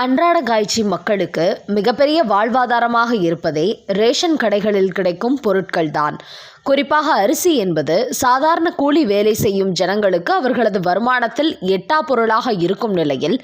அன்றாட காய்ச்சி மக்களுக்கு மிகப்பெரிய வாழ்வாதாரமாக இருப்பதே ரேஷன் கடைகளில் கிடைக்கும் பொருட்கள்தான். குறிப்பாக அரிசி என்பது சாதாரண கூலி வேலை செய்யும் ஜனங்களுக்கு அவர்களது வருமானத்தில் எட்டா பொருளாக இருக்கும் நிலையில்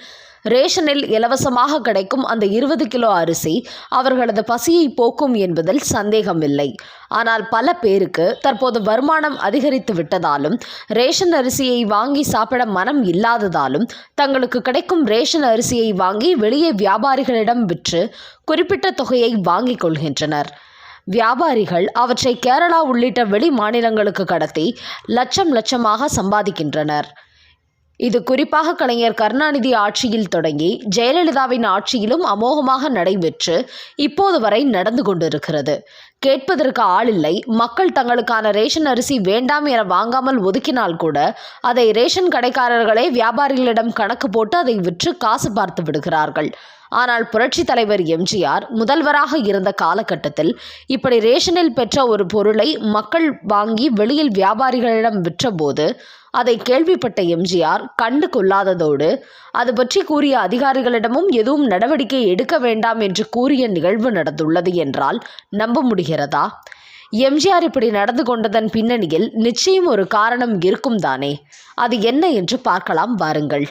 ரேஷனில் இலவசமாக கிடைக்கும் அந்த இருபது கிலோ அரிசி அவர்களது பசியை போக்கும் என்பதில் சந்தேகமில்லை. ஆனால் பல பேருக்கு தற்போது வருமானம் அதிகரித்து விட்டதாலும் ரேஷன் அரிசியை வாங்கி சாப்பிட மனம் இல்லாததாலும் தங்களுக்கு கிடைக்கும் ரேஷன் அரிசியை வாங்கி வெளியே வியாபாரிகளிடம் விற்று குறிப்பிட்ட தொகையை வாங்கிக் கொள்கின்றனர். வியாபாரிகள் அவற்றை கேரளா உள்ளிட்ட வெளி மாநிலங்களுக்கு கடத்தி லட்சம் லட்சமாக சம்பாதிக்கின்றனர். இது குறிப்பாக கலைஞர் கருணாநிதி ஆட்சியில் தொடங்கி ஜெயலலிதாவின் ஆட்சியிலும் அமோகமாக நடைபெற்று இப்போது வரை நடந்து கொண்டிருக்கிறது. கேட்பதற்கு ஆளில்லை. மக்கள் தங்களுக்கான ரேஷன் அரிசி வேண்டாம் என வாங்காமல் ஒதுக்கினால் கூட அதை ரேஷன் கடைக்காரர்களே வியாபாரிகளிடம் கணக்கு போட்டு அதை விற்று காசு பார்த்து விடுகிறார்கள். ஆனால் புரட்சி தலைவர் எம்ஜிஆர் முதல்வராக இருந்த காலகட்டத்தில் இப்படி ரேஷனில் பெற்ற ஒரு பொருளை மக்கள் வாங்கி வெளியில் வியாபாரிகளிடம் விற்றபோது அதை கேள்விப்பட்ட எம்ஜிஆர் கண்டு கொள்ளாததோடு அது பற்றி கூறிய அதிகாரிகளிடமும் எதுவும் நடவடிக்கை எடுக்க வேண்டாம் என்று கூறிய நிகழ்வு நடந்துள்ளது என்றால் நம்ப முடிகிறதா? எம்ஜிஆர் இப்படி நடந்து கொண்டதன் பின்னணியில் நிச்சயம் ஒரு காரணம் இருக்கும் தானே அது என்ன என்று பார்க்கலாம் வாருங்கள்.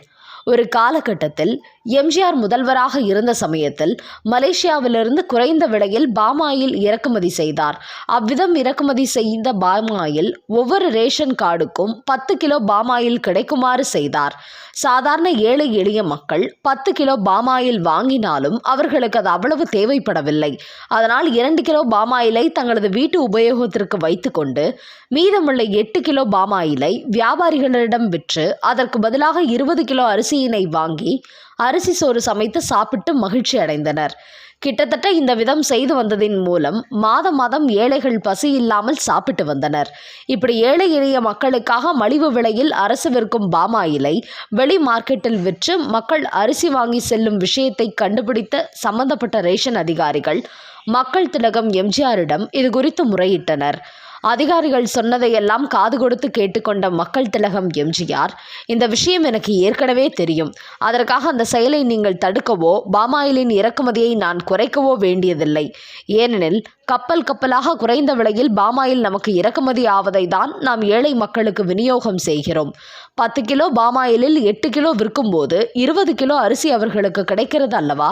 ஒரு காலகட்டத்தில் எம்ஜிஆர் முதல்வராக இருந்த சமயத்தில் மலேசியாவிலிருந்து குறைந்த விலையில் பாமாயில் இறக்குமதி செய்தார். அவ்விதம் இறக்குமதி செய்த பாமாயில் ஒவ்வொரு ரேஷன் கார்டுக்கும் பத்து கிலோ பாமாயில் கிடைக்குமாறு செய்தார். சாதாரண ஏழை எளிய மக்கள் பத்து கிலோ பாமாயில் வாங்கினாலும் அவர்களுக்கு அது அவ்வளவு தேவைப்படவில்லை. அதனால் இரண்டு கிலோ பாமாயிலை தங்களது வீட்டு உபயோகத்திற்கு வைத்துக்கொண்டு மீதமுள்ள எட்டு கிலோ பாமாயிலை வியாபாரிகளிடம் விற்று அதற்கு பதிலாக இருபது கிலோ அரிசியினை வாங்கி அரிசி சோறு சமைத்து சாப்பிட்டு மகிழ்ச்சி அடைந்தனர். கிட்டத்தட்ட இந்த விதம் செய்து வந்ததின் மூலம் மாதம் மாதம் ஏழைகள் பசி இல்லாமல் சாப்பிட்டு வந்தனர். இப்படி ஏழை எளிய மக்களுக்காக மலிவு விலையில் அரசு விற்கும் பாமாயிலை வெளி மார்க்கெட்டில் விற்று மக்கள் அரிசி வாங்கி செல்லும் விஷயத்தை கண்டுபிடித்த சம்பந்தப்பட்ட ரேஷன் அதிகாரிகள் மக்கள் திலகம் எம்ஜிஆரிடம் இது குறித்து முறையிட்டனர். அதிகாரிகள் சொன்னதையெல்லாம் காது கொடுத்து கேட்டுக்கொண்ட மக்கள் திலகம் எம்ஜிஆர் இந்த விஷயம் எனக்கு ஏற்கனவே தெரியும். அதற்காக அந்த செயலை நீங்கள் தடுக்கவோ பாமாயிலின் இறக்குமதியை நான் குறைக்கவோ வேண்டியதில்லை. ஏனெனில் கப்பல் கப்பலாக குறைந்த விலையில் பாமாயில் நமக்கு இறக்குமதி ஆவதை தான் நாம் ஏழை மக்களுக்கு விநியோகம் செய்கிறோம். பத்து கிலோ பாமாயிலில் எட்டு கிலோ விற்கும்போது இருபது கிலோ அரிசி அவர்களுக்கு கிடைக்கிறது அல்லவா?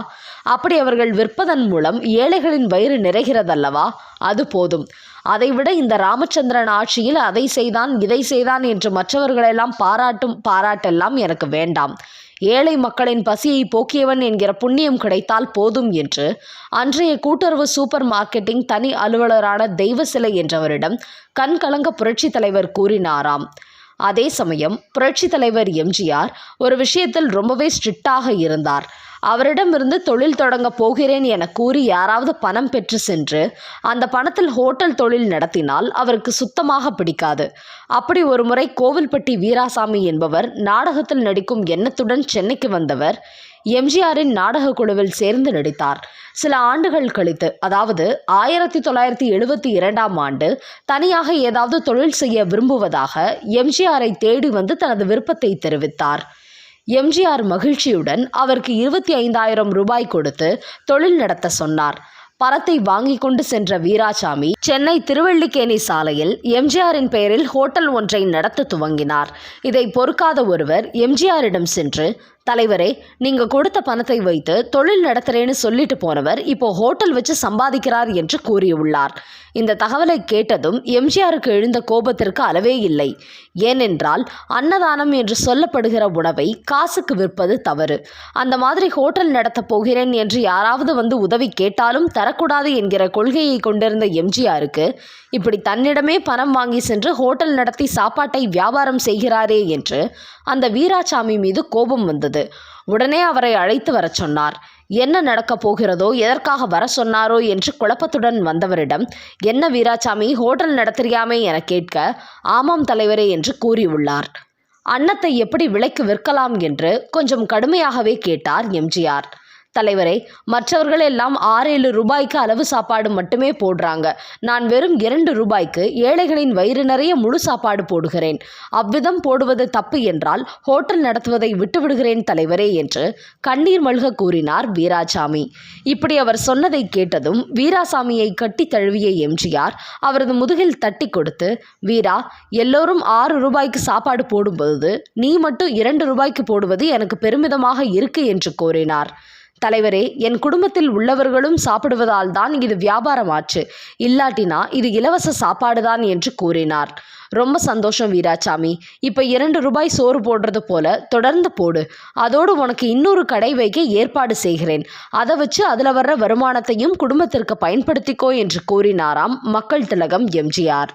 அப்படி அவர்கள் விற்பதன் மூலம் ஏழைகளின் வயிறு நிறைகிறதல்லவா அது போதும். அதைவிட இந்த ராமச்சந்திரன் ஆட்சியில் அதை செய்தான் இதை செய்தான் என்று மற்றவர்களெல்லாம் பாராட்டும் பாராட்டெல்லாம் எனக்கு வேண்டாம். ஏழை மக்களின் பசியை போக்கியவன் என்கிற புண்ணியம் கிடைத்தால் போதும் என்று அன்றைய கூட்டுறவு சூப்பர் மார்க்கெட்டிங் தனி அலுவலரான தெய்வ சிலை என்றவரிடம் கண்கலங்க புரட்சி தலைவர் கூறினாராம். அதே சமயம் புரட்சி தலைவர் எம்ஜிஆர் ஒரு விஷயத்தில் ரொம்பவே ஸ்ட்ரிக்டாக இருந்தார். அவரிடமிருந்து தொழில் தொடங்க போகிறேன் என கூறி யாராவது பணம் பெற்று சென்று அந்த பணத்தில் ஹோட்டல் தொழில் நடத்தினால் அவருக்கு சுத்தமாக பிடிக்காது. அப்படி ஒரு முறை கோவில்பட்டி வீராசாமி என்பவர் நாடகத்தில் நடிக்கும் எண்ணத்துடன் சென்னைக்கு வந்தவர் எம்ஜிஆரின் நாடக குழுவில் சேர்ந்து நடித்தார். சில ஆண்டுகள் கழித்து அதாவது ஆயிரத்தி தொள்ளாயிரத்தி எழுபத்தி இரண்டாம் ஆண்டு தனியாக ஏதாவது தொழில் செய்ய விரும்புவதாக எம்ஜிஆரை தேடி வந்து தனது விருப்பத்தை தெரிவித்தார். எம்ஜிஆர் மகிழ்ச்சியுடன் அவருக்கு இருபத்தி ஐந்தாயிரம் ரூபாய் கொடுத்து தொழில் நடத்த சொன்னார். பணத்தை வாங்கி கொண்டு சென்ற வீராசாமி சென்னை திருவள்ளிக்கேணி சாலையில் எம்ஜிஆரின் பெயரில் ஹோட்டல் ஒன்றை நடத்த துவங்கினார். இதை பொறுக்காத ஒருவர் எம்ஜிஆரிடம் சென்று தலைவரே நீங்க கொடுத்த பணத்தை வைத்து தொழில் நடத்துறேன்னு சொல்லிட்டு போனவர் இப்போ ஹோட்டல் வச்சு சம்பாதிக்கிறார் என்று கூறியுள்ளார். இந்த தகவலை கேட்டதும் எம்ஜிஆருக்கு எழுந்த கோபத்திற்கு அளவே இல்லை. ஏனென்றால் அன்னதானம் என்று சொல்லப்படுகிற உணவை காசுக்கு விற்பது தவறு. அந்த மாதிரி ஹோட்டல் நடத்தப் போகிறேன் என்று யாராவது வந்து உதவி கேட்டாலும் தரக்கூடாது என்கிற கொள்கையை கொண்டிருந்த எம்ஜிஆருக்கு இப்படி தன்னிடமே பணம் வாங்கி சென்று ஹோட்டல் நடத்தி சாப்பாட்டை வியாபாரம் செய்கிறாரே என்று அந்த வீராசாமி மீது கோபம் வந்தது. உடனே அவரை அழைத்து வரச் சொன்னார். என்ன நடக்கப் போகிறதோ எதற்காக வர சொன்னாரோ என்று குழப்பத்துடன் வந்தவரிடம் என்ன வீராசாமி ஹோட்டல் நடத்துறியாமே என கேட்க ஆமாம் தலைவரே என்று கூறியுள்ளார். அன்னத்தை எப்படி விலைக்கு விற்கலாம் என்று கொஞ்சம் கடுமையாகவே கேட்டார் எம்ஜிஆர். தலைவரே மற்றவர்கள் எல்லாம் ஆறேழு ரூபாய்க்கு அளவு சாப்பாடு மட்டுமே போடுறாங்க. நான் வெறும் இரண்டு ரூபாய்க்கு ஏழைகளின் வயிறு நிறைய முழு சாப்பாடு போடுகிறேன். அவ்விதம் போடுவது தப்பு என்றால் ஹோட்டல் நடத்துவதை விட்டுவிடுகிறேன் தலைவரே என்று கண்ணீர் மல்க கூறினார் வீராசாமி. இப்படி அவர் சொன்னதை கேட்டதும் வீராசாமியை கட்டி தழுவிய எம்ஜிஆர் அவரது முதுகில் தட்டி கொடுத்து வீரா எல்லோரும் ஆறு ரூபாய்க்கு சாப்பாடு போடும்போது நீ மட்டும் இரண்டு ரூபாய்க்கு போடுவது எனக்கு பெருமிதமாக இருக்கு என்று கூறினார். தலைவரே என் குடும்பத்தில் உள்ளவர்களும் சாப்பிடுவதால் தான் இது வியாபாரமாச்சு. இல்லாட்டினா இது இலவச சாப்பாடு தான் என்று கூறினார். ரொம்ப சந்தோஷம் வீராசாமி. இப்போ இரண்டு ரூபாய் சோறு போடுறது போல தொடர்ந்து போடு. அதோடு உனக்கு இன்னொரு கடை வைக்க ஏற்பாடு செய்கிறேன். அதை வச்சு அதில் வர்ற வருமானத்தையும் குடும்பத்திற்கு பயன்படுத்திக்கோ என்று கூறினாராம் மக்கள் திலகம் எம்ஜிஆர்.